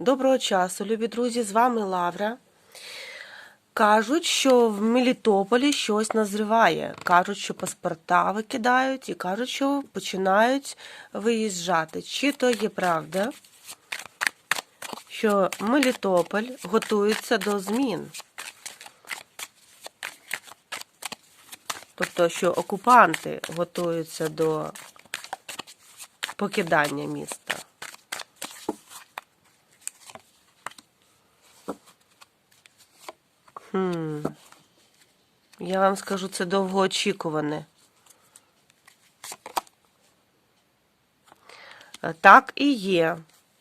Доброго часу, любі друзі, з вами Лавра. Кажуть, що в Мелітополі щось назріває. Кажуть, що паспорта викидають і кажуть, що починають виїжджати. Чи то є правда, що Мелітополь готується до змін? Тобто, що окупанти готуються до покидання міста. Хм. Я вам скажу, це довгоочікуване. Е, Так і є.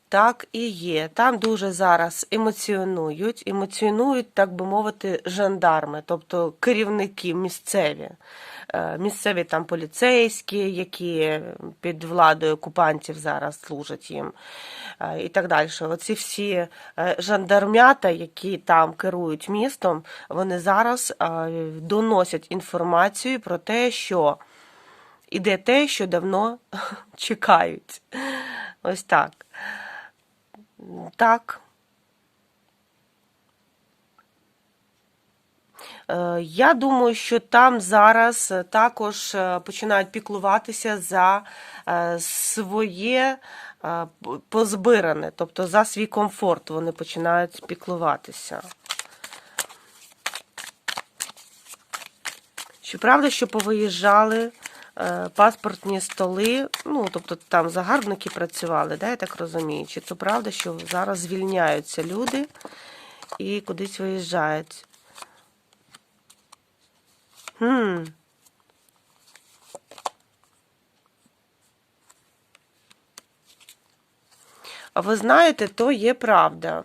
Так і є. Там дуже зараз емоціонують, емоціонують, так би мовити, жандарми, тобто керівники місцеві. Е, Місцеві там поліцейські, які під владою окупантів зараз служать їм, е, і так далі. Оці всі е, жандармята, які там керують містом, вони зараз доносять інформацію про те, що іде те, що давно чекають. Ось так. Так. Е, Я думаю, що там зараз е, також е, починають піклуватися за своє позбиране, тобто за свій комфорт вони починають піклуватися. Щоправда, що повиїжджали паспортні столи, ну, тобто там загарбники працювали, да, я так розумію. Чи то правда, що зараз звільняються люди і кудись виїжджають? Хм. А ви знаєте, то є правда.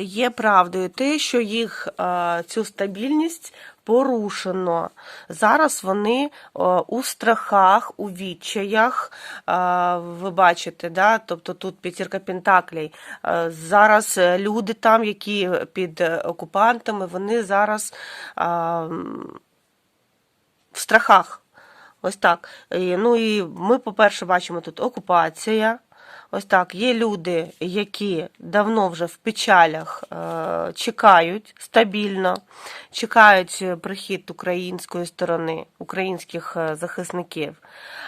Є правдою те, що їх е, цю стабільність порушено. Зараз вони е, у страхах, у відчаях. е, Ви бачите, да? тобто тут п'ятірка пентаклей. Зараз люди там, які під окупантами, вони зараз в страхах. Ось так. Ну і ми, по-перше, бачимо тут окупація. Ось так. Є люди, які давно вже в печалях е, чекають стабільно, чекають е, прихід української сторони, українських е, захисників.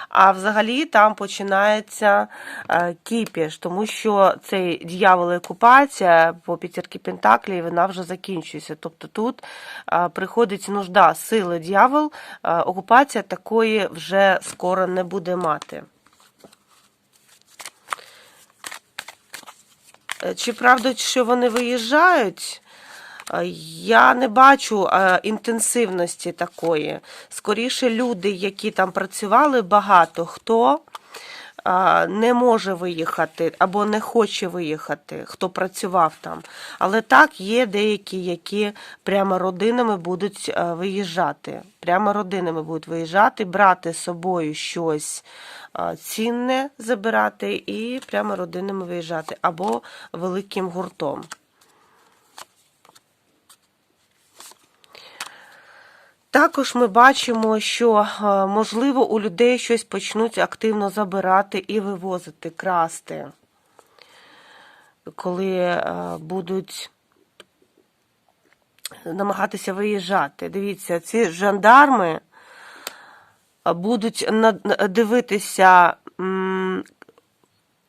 А взагалі там починається е, кіпіш, тому що цей дьявол і окупація по п'ятірки Пентаклі вона вже закінчується. Тобто тут е, приходить нужда, сили дьявол, е, окупація такої вже скоро не буде мати. Чи правда, що вони виїжджають? Е, Я не бачу е, інтенсивності такої. Скоріше, люди, які там працювали, багато хто е, не може виїхати або не хоче виїхати, хто працював там. Але так, є деякі, які прямо родинами будуть е, виїжджати. Прямо родинами будуть виїжджати, брати з собою щось е, цінне забирати і прямо родинами виїжджати або великим гуртом. Також ми бачимо, що е, можливо у людей щось почнуть активно забирати і вивозити, красти, коли е, будуть намагатися виїжджати. Дивіться, ці жандарми е, будуть дивитися,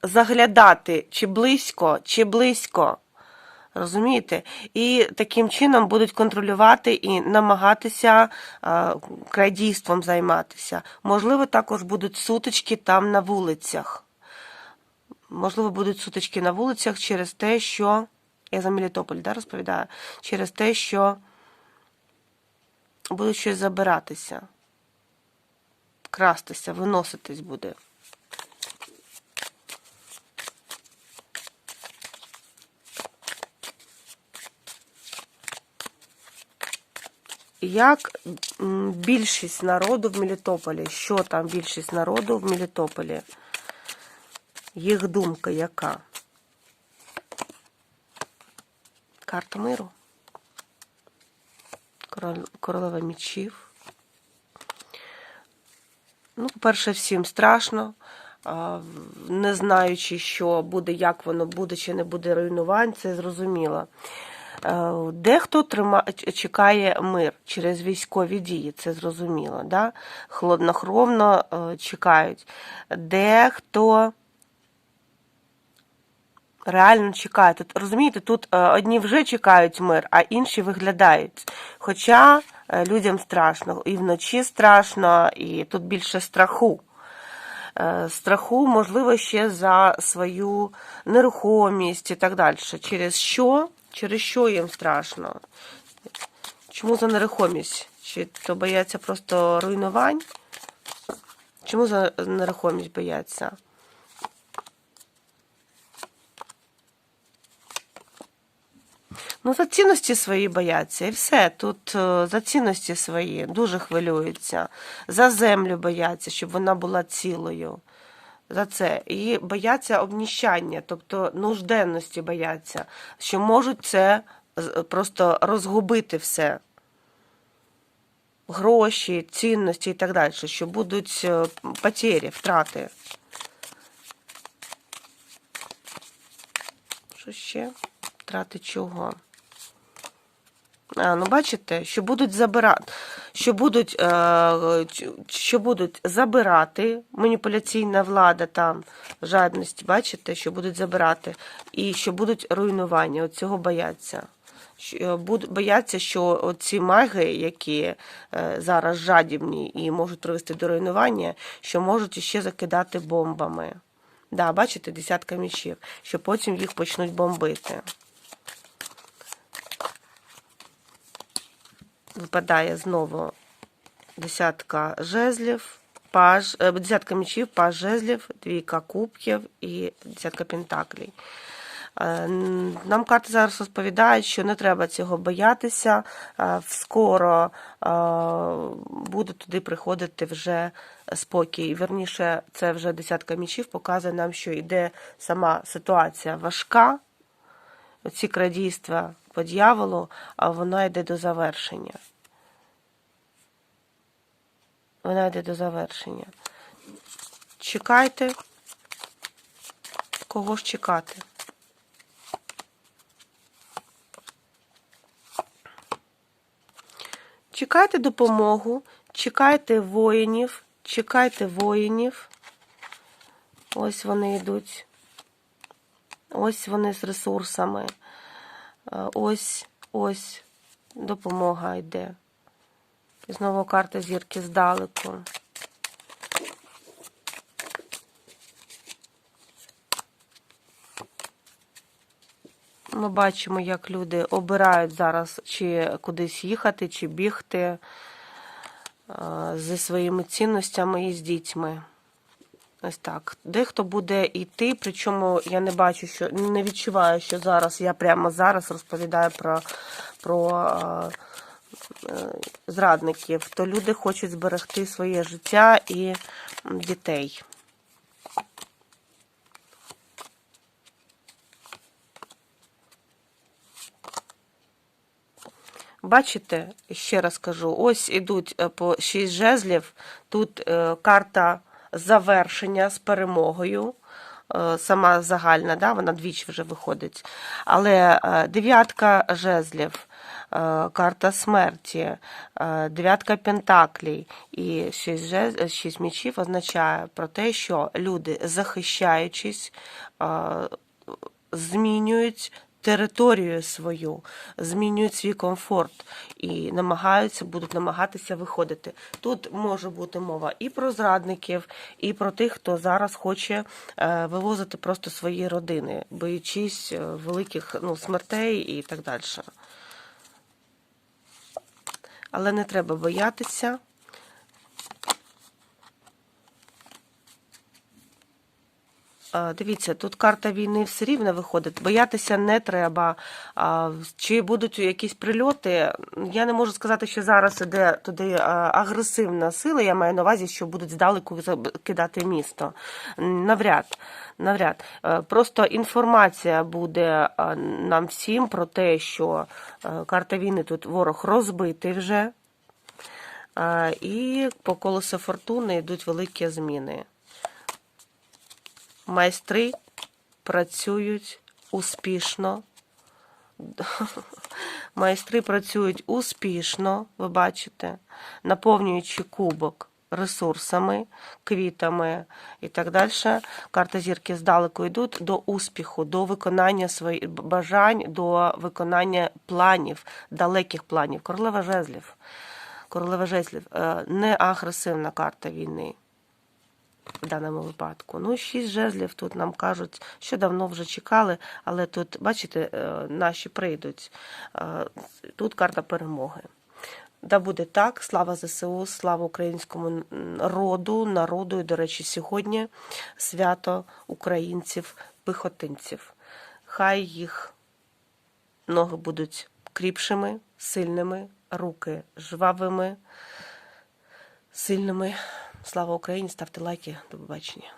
заглядати, чи близько, чи близько. Розумієте? І таким чином будуть контролювати і намагатися е, крадійством займатися. Можливо, також будуть сутички там на вулицях. Можливо, будуть сутички на вулицях через те, що. Я за Мелітополь да, розповідаю, через те, що будуть щось забиратися, крастися, виноситись буде. Як більшість народу в Мелітополі? Що там більшість народу в Мелітополі? Їх думка яка? Карта миру. Королева мічів. Ну, по-перше, всім страшно. не знаючи, що буде, як воно буде чи не буде руйнувань, це зрозуміло. Е, Дехто трима... чекає мир через військові дії, це зрозуміло. Да? Хладнокровно е, чекають. Дехто реально чекає. Тут, розумієте, тут е, одні вже чекають мир, а інші виглядають. Хоча людям страшно, і вночі страшно, і тут більше страху. Страху, можливо, ще за свою нерухомість і так далі. Через що? Через що їм страшно? Чому за нерухомість? Чи то бояться просто руйнувань? Чому за нерухомість бояться? Ну, за цінності свої бояться, і все. Тут е, за цінності свої дуже хвилюються. За землю бояться, щоб вона була цілою. За це. І бояться обніщання, тобто нужденності бояться, що можуть це просто розгубити все. Гроші, цінності і так далі, що будуть е, потері, втрати. Що ще? Втрати чого? А, ну бачите, що будуть забирати, що будуть, е, що будуть забирати маніпуляційна влада там, жадність, бачите, що будуть забирати, і що будуть руйнування. От цього бояться. Бояться, що ці маги, які е, зараз жадібні і можуть привести до руйнування, що можуть іще закидати бомбами. Да, бачите, десятка мічів, що потім їх почнуть бомбити. Випадає знову десятка жезлів, паж, е, десятка мечів, паж жезлів, двійка кубків і десятка пентаклей. Е, Нам карти зараз розповідають, що не треба цього боятися. е, Скоро буде туди приходити вже спокій. Вірніше, це вже десятка мічів показує нам, що йде сама ситуація важка. Оці крадійства по дьяволу, а вона йде до завершення. Вона йде до завершення. Чекайте. Кого ж чекати? Чекайте допомогу, чекайте воїнів, чекайте воїнів. Ось вони йдуть. Ось вони з ресурсами. Е, Ось, ось допомога йде. І знову карта зірки здалеку. Ми бачимо, як люди обирають зараз, чи кудись їхати, чи бігти е, зі своїми цінностями і з дітьми. Ось так. Дехто буде йти, причому я не бачу, що не відчуваю, що зараз я прямо зараз розповідаю про, про е, е, зрадників. То люди хочуть зберегти своє життя і дітей. Бачите, ще раз кажу, ось ідуть е, по 6 жезлів. Тут е, карта завершення з перемогою. е, Сама загальна, да, вона двічі вже виходить. Але е, дев'ятка жезлів, е, карта смерті, дев'ятка пентаклей і шість, жез- шість мічів означає про те, що люди, захищаючись, змінюють територію свою, змінюють свій комфорт і намагаються, будуть намагатися виходити. Тут може бути мова і про зрадників, і про тих, хто зараз хоче е, вивозити просто свої родини, боючись е, великих ну, смертей і так далі. Але не треба боятися. Дивіться, тут карта війни все рівно виходить. Боятися не треба. Чи будуть якісь прильоти? Я не можу сказати, що зараз іде туди агресивна сила. Я маю на увазі, що будуть здалеку кидати місто. Навряд. Навряд. Е, Просто інформація буде нам всім про те, що е, карта війни тут ворог розбитий вже. І по колесу фортуни йдуть великі зміни. Майстри працюють успішно. Майстри працюють успішно, ви бачите, наповнюючи кубок ресурсами, квітами і так далі. Карти зірки здалеку йдуть до успіху, до виконання своїх бажань, до виконання планів, далеких планів. Королева жезлів. Королева жезлів е, не агресивна карта війни в даному випадку. Ну, шість жезлів тут нам кажуть, що давно вже чекали, але тут, бачите, е, наші прийдуть. Е, Тут карта перемоги. Да буде так, слава ЗСУ, слава українському роду, народу. І, до речі, сьогодні свято українців, піхотинців. Хай їх ноги будуть кріпшими, сильними, руки жвавими, сильними. Слава Україні! Ставте лайки. До побачення.